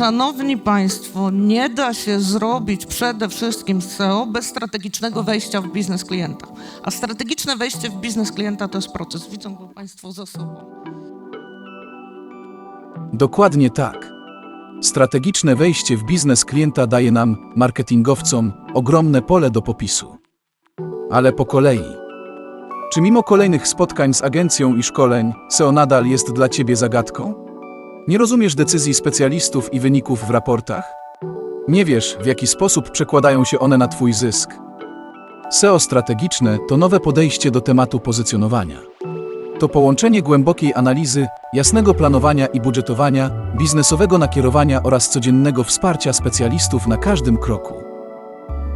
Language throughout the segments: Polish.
Szanowni Państwo, nie da się zrobić przede wszystkim SEO bez strategicznego wejścia w biznes klienta. A strategiczne wejście w biznes klienta to jest proces. Widzą go Państwo za sobą. Dokładnie tak. Strategiczne wejście w biznes klienta daje nam, marketingowcom, ogromne pole do popisu. Ale po kolei. Czy mimo kolejnych spotkań z agencją i szkoleń, SEO nadal jest dla Ciebie zagadką? Nie rozumiesz decyzji specjalistów i wyników w raportach? Nie wiesz, w jaki sposób przekładają się one na Twój zysk? SEO strategiczne to nowe podejście do tematu pozycjonowania. To połączenie głębokiej analizy, jasnego planowania i budżetowania, biznesowego nakierowania oraz codziennego wsparcia specjalistów na każdym kroku.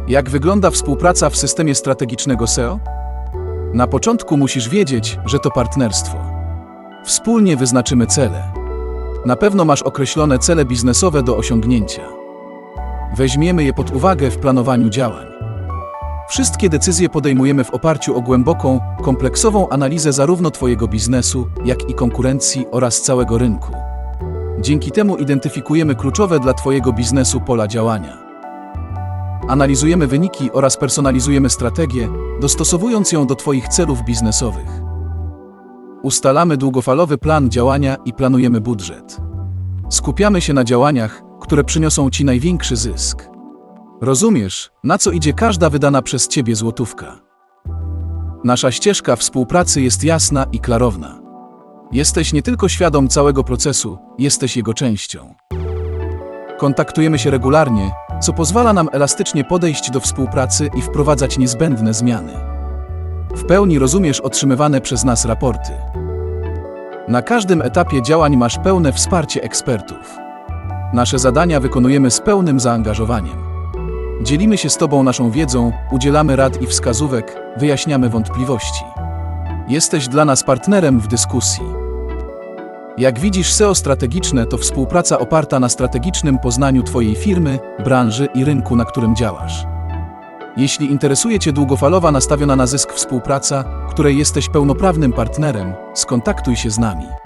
Jak wygląda współpraca w systemie strategicznego SEO? Na początku musisz wiedzieć, że to partnerstwo. Wspólnie wyznaczymy cele. Na pewno masz określone cele biznesowe do osiągnięcia. Weźmiemy je pod uwagę w planowaniu działań. Wszystkie decyzje podejmujemy w oparciu o głęboką, kompleksową analizę zarówno Twojego biznesu, jak i konkurencji oraz całego rynku. Dzięki temu identyfikujemy kluczowe dla Twojego biznesu pola działania. Analizujemy wyniki oraz personalizujemy strategię, dostosowując ją do Twoich celów biznesowych. Ustalamy długofalowy plan działania i planujemy budżet. Skupiamy się na działaniach, które przyniosą Ci największy zysk. Rozumiesz, na co idzie każda wydana przez Ciebie złotówka. Nasza ścieżka współpracy jest jasna i klarowna. Jesteś nie tylko świadom całego procesu, jesteś jego częścią. Kontaktujemy się regularnie, co pozwala nam elastycznie podejść do współpracy i wprowadzać niezbędne zmiany. W pełni rozumiesz otrzymywane przez nas raporty. Na każdym etapie działań masz pełne wsparcie ekspertów. Nasze zadania wykonujemy z pełnym zaangażowaniem. Dzielimy się z Tobą naszą wiedzą, udzielamy rad i wskazówek, wyjaśniamy wątpliwości. Jesteś dla nas partnerem w dyskusji. Jak widzisz, SEO strategiczne to współpraca oparta na strategicznym poznaniu Twojej firmy, branży i rynku, na którym działasz. Jeśli interesuje Cię długofalowa, nastawiona na zysk współpraca, której jesteś pełnoprawnym partnerem, skontaktuj się z nami.